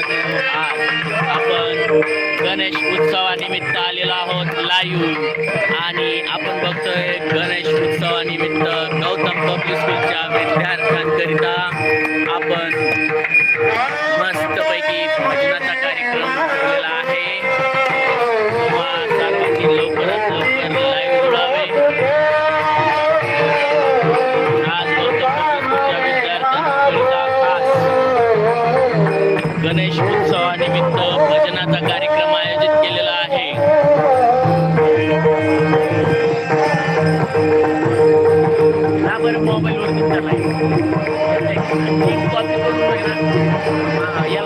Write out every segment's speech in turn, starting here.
आज आपण गणेश उत्सवानिमित्त आलेलो आहोत. लाईव्ह. आणि आपण बघतोय गणेश उत्सवानिमित्त गौतम पब्लिक स्कूलच्या विद्यार्थ्यांकरिता आपण मस्तपैकी भजनाचा कार्यक्रम ठेवलेला आहे. भजनाचा कार्यक्रम आयोजित केलेला आहे. बरं मोबाईलवर दिसत या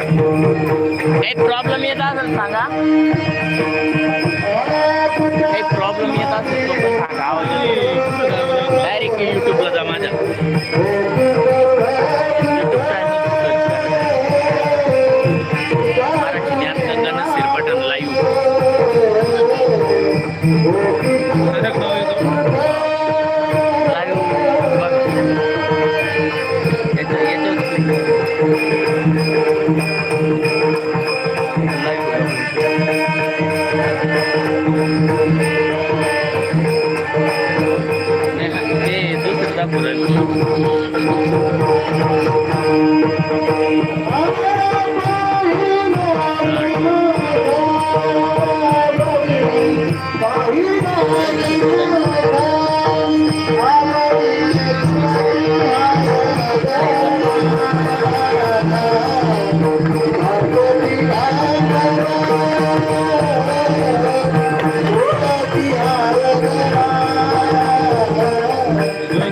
काही प्रॉब्लेम येत असेल सांगा? काही प्रॉब्लेम येत असेल सांगा डायरेक्ट युट्यूब భారత్ వ్యాప్తంగా సిర్పటం లైవ్